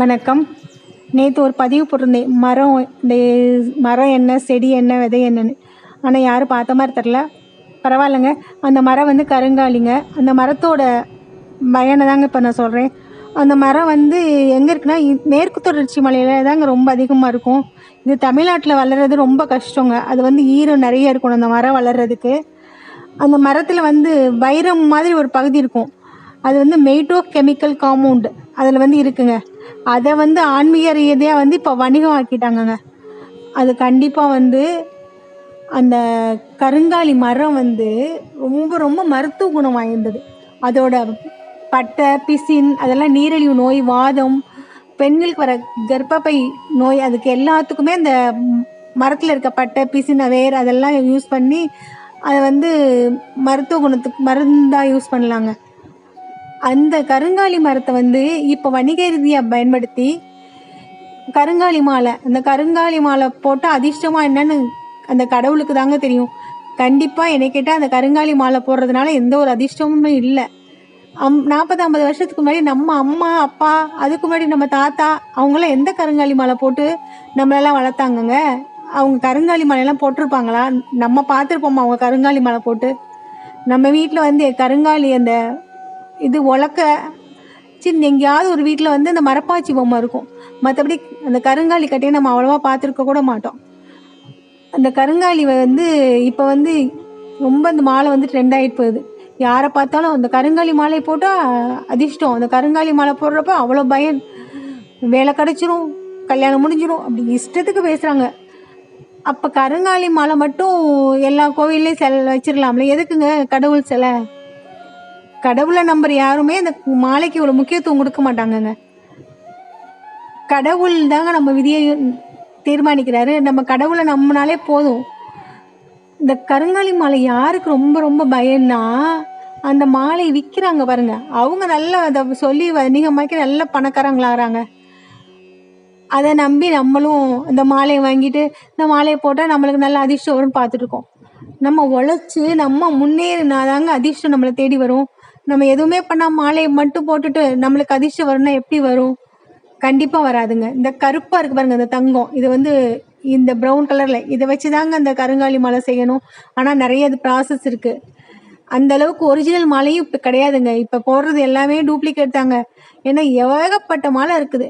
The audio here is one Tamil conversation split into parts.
வணக்கம். நேற்று ஒரு பதிவு போட்டிருந்தேன். மரம் இந்த மரம் என்ன செடி என்ன விதை என்னன்னு. ஆனால் யாரும் பார்த்த மாதிரி தெரில பரவாயில்லைங்க. அந்த மரம் வந்து கருங்காலிங்க. அந்த மரத்தோட பயனை தாங்க இப்போ நான் சொல்கிறேன் அந்த மரம் வந்து எங்கே இருக்குன்னா மேற்கு தொடர்ச்சி மலையில் தாங்க ரொம்ப அதிகமாக இருக்கும். இது தமிழ்நாட்டில் வளர்கிறது ரொம்ப கஷ்டங்க. அது வந்து ஈரம் நிறைய இருக்கணும் அந்த மரம் வளர்கிறதுக்கு அந்த மரத்தில் வந்து வைரம் மாதிரி ஒரு பகுதி இருக்கும். அது வந்து மெய்டோ கெமிக்கல் காம்பவுண்டு. அதில் வந்து இருக்குங்க. அதை வந்து ஆன்மீக ரீதியாக வந்து இப்போ வணிகம் ஆக்கிட்டாங்கங்க அது கண்டிப்பாக வந்து அந்த கருங்காலி மரம் வந்து ரொம்ப ரொம்ப மருத்துவ குணம் வாய்ந்தது. அதோட பட்டை பிசின் அதெல்லாம் நீரிழிவு நோய் வாதம் பெண்களுக்கு வர கர்ப்பப்பை நோய் அதுக்கு எல்லாத்துக்குமே அந்த மரத்தில் இருக்க பட்டை பிசின் வேர் அதெல்லாம் யூஸ் பண்ணி அதை வந்து மருத்துவ குணத்துக்கு மருந்தாக யூஸ் பண்ணலாங்க. அந்த கருங்காலி மரத்தை வந்து இப்போ வணிக ரீதியாக பயன்படுத்தி கருங்காலி மாலை அந்த கருங்காலி மாலை போட்டால் அதிர்ஷ்டமாக என்னன்னு அந்த கடவுளுக்கு தாங்க தெரியும். கண்டிப்பாக என்னை கேட்டால் அந்த கருங்காலி மாலை போடுறதுனால எந்த ஒரு அதிர்ஷ்டமுமே இல்லை. அம் நாற்பது ஐம்பது வருஷத்துக்கு முன்னாடி நம்ம அம்மா அப்பா அதுக்கு முன்னாடி நம்ம தாத்தா அவங்களாம் எந்த கருங்காலி மாலை போட்டு நம்மளெல்லாம் வளர்த்தாங்கங்க? அவங்க கருங்காலி மாலையெல்லாம் போட்டிருப்பாங்களா? நம்ம பார்த்துருப்போமா அவங்க கருங்காலி மாலை போட்டு? நம்ம வீட்டில் வந்து கருங்காலி அந்த இது உலக்க. சின்ன எங்கேயாவது ஒரு வீட்டில் வந்து அந்த மரப்பாச்சி பொம்மை இருக்கும். மற்றபடி அந்த கருங்காலி கட்டையை நம்ம அவ்வளோவா பார்த்துருக்க கூட மாட்டோம். அந்த கருங்காலி வந்து இப்போ வந்து ரொம்ப அந்த மாலை வந்து ட்ரெண்ட் ஆகிட்டு போகுது. யாரை பார்த்தாலும் அந்த கருங்காலி மாலை போட்டால் அதிர்ஷ்டம். அந்த கருங்காலி மாலை போடுறப்ப அவ்வளோ பயம். வேலை கிடச்சிரும் கல்யாணம் முடிஞ்சிடும் அப்படி இஷ்டத்துக்கு பேசுகிறாங்க அப்போ கருங்காலி மாலை மட்டும் எல்லா கோவில்லையும் செல வச்சிடலாம்ல எதுக்குங்க கடவுள் சிலை? கடவுளை நம்புற யாருமே இந்த மாலைக்கு இவ்வளோ முக்கியத்துவம் கொடுக்க மாட்டாங்கங்க. கடவுள் தாங்க நம்ம விதியை தீர்மானிக்கிறாரு. நம்ம கடவுளை நம்பினாலே போதும். இந்த கருங்காலி மாலை யாருக்கு ரொம்ப ரொம்ப பயம்னா அந்த மாலை விற்கிறாங்க பாருங்க. அவங்க நல்லா அதை சொல்லி வணிகமாக்கி நல்ல பணக்காரங்களாகிறாங்க. அதை நம்பி நம்மளும் இந்த மாலையை வாங்கிட்டு இந்த மாலையை போட்டால் நம்மளுக்கு நல்ல அதிர்ஷ்டம் வரும்னு பார்த்துட்ருக்கோம் நம்ம உழைச்சி நம்ம முன்னேறினாதாங்க அதிர்ஷ்டம் நம்மளை தேடி வரும். நம்ம எதுவுமே பண்ணாம மாலையை மட்டும் போட்டுட்டு நம்மளுக்கு அதிர்ஷ்டம் வரும்னா எப்படி வரும்? கண்டிப்பாக வராதுங்க. இந்த கருப்பாக இருக்கு பாருங்க இந்த தங்கம். இது வந்து இந்த ப்ரௌன் கலரில் இதை வச்சு தாங்க அந்த கருங்காலி மாலை செய்யணும். ஆனால் நிறைய இது ப்ராசஸ் இருக்குது அந்த அளவுக்கு ஒரிஜினல் மாலையும் இப்போ கிடையாதுங்க. இப்போ போடுறது எல்லாமே டூப்ளிகேட் தாங்க. ஏன்னா ஏகப்பட்ட மாலை இருக்குது.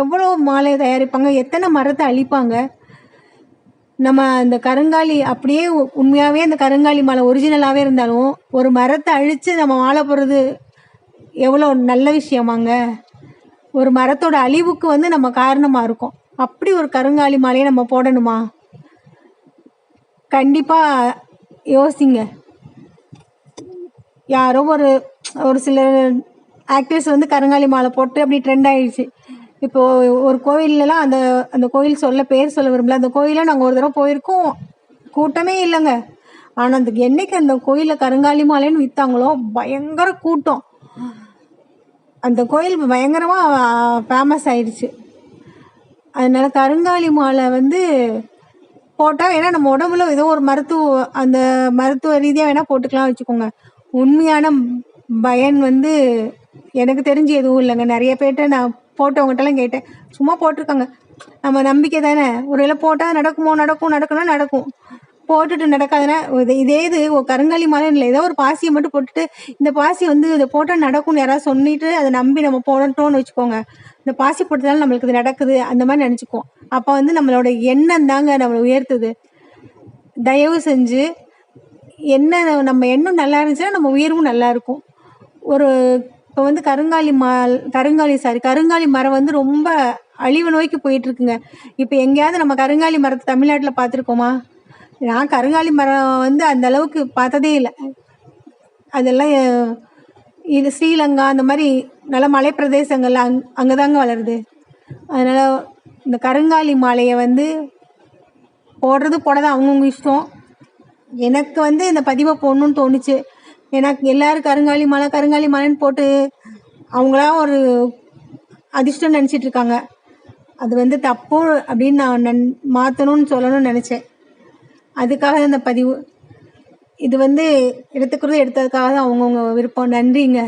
எவ்வளோ மாலை தயாரிப்பாங்க? எத்தனை மரத்தை அழிப்பாங்க? நம்ம அந்த கருங்காலி அப்படியே உ- அந்த கருங்காலி மாலை ஒரிஜினலாகவே இருந்தாலும் ஒரு மரத்தை அழித்து நம்ம மாலை போடுறது எவ்வளோ நல்ல விஷயமாங்க. ஒரு மரத்தோட அழிவுக்கு வந்து நம்ம காரணமாக இருக்கோம். அப்படி ஒரு கருங்காலி மாலையை நம்ம போடணுமா? கண்டிப்பாக யோசிங்க. யாரோ ஒரு ஒரு சில ஆக்டர்ஸ் வந்து கருங்காலி மாலை போட்டு அப்படி ட்ரெண்ட் ஆயிடுச்சு. இப்போ ஒரு கோயில்லலாம் அந்த அந்த கோயில் சொல்ல பேர் சொல்ல விரும்பல. அந்த கோயிலில் நாங்கள் ஒரு தடவை போயிருக்கோம். கூட்டமே இல்லைங்க. ஆனால் அந்த என்னைக்கு அந்த கோயிலில் கருங்காலி மாலைன்னு விற்றாங்களோ பயங்கர கூட்டம். அந்த கோயில் பயங்கரமாக ஃபேமஸ் ஆயிடுச்சு. அதனால கருங்காலி மாலை வந்து போட்டால் ஏன்னா நம்ம உடம்புல ஏதோ ஒரு மருத்துவ அந்த மருத்துவ ரீதியாக வேணால் போட்டுக்கலாம் வச்சுக்கோங்க. உண்மையான பயன் வந்து எனக்கு தெரிஞ்சு எதுவும் இல்லைங்க. நிறைய பேர்கிட்ட நான் போட்டவங்ககிட்டலாம் கேட்டேன். சும்மா போட்டிருக்காங்க. நம்ம நம்பிக்கை தானே? ஒரு வேளை போட்டால் நடக்குமோ நடக்கும் நடக்கணும் நடக்கும். போட்டுட்டு நடக்காதுன்னா இது- இதே இது கருங்காலி மாலை இல்லை. ஏதோ ஒரு பாசியை மட்டும் போட்டுட்டு இந்த பாசி வந்து இதை போட்டால் நடக்கும்னு யாராவது சொல்லிட்டு அதை நம்பி நம்ம போடட்டோம்னு வச்சுக்கோங்க. இந்த பாசி போட்டதால நம்மளுக்கு இது நடக்குது அந்த மாதிரி நினச்சிக்குவோம். அப்போ வந்து நம்மளோட எண்ணம் தாங்க நம்மளை உயர்த்துது. தயவு செஞ்சு என்ன நம்ம எண்ணம் நல்லா இருந்துச்சுன்னா நம்ம உயர்வும் நல்லா இருக்கும். ஒரு இப்போ வந்து கருங்காலி மா கருங்காலி சாரி கருங்காலி மரம் வந்து ரொம்ப அழிவு நோய்க்கு போயிட்டு இருக்குங்க இப்போ எங்கேயாவது நம்ம கருங்காலி மரத்தை தமிழ்நாட்டில் பார்த்துருக்கோமா? நான் கருங்காலி மரம் வந்து அந்த அளவுக்கு பார்த்ததே இல்லை. அதெல்லாம் இது ஸ்ரீலங்கா அந்த மாதிரி நல்ல மலை பிரதேசங்கள்ல அங் அங்கே தாங்க வளருது. அதனால் இந்த கருங்காலி மாலையை வந்து போடுறது போடாத அவங்கவுங்க இஷ்டம். எனக்கு வந்து இந்த பதிவை போடணும்னு தோணுச்சு. ஏன்னா எல்லாரும் கருங்காலி மலை கருங்காலி மலைன்னு போட்டு அவங்களா ஒரு அதிர்ஷ்டம் நினச்சிட்டு இருக்காங்க. அது வந்து தப்பு அப்படின்னு நான் நன் மாற்றணும்னு சொல்லணும்னு நினச்சேன். அதுக்காக இந்த பதிவு. இது வந்து எடுத்துக்கிறது எடுத்ததுக்காக தான் அவங்கவுங்க விருப்பம். நன்றிங்க.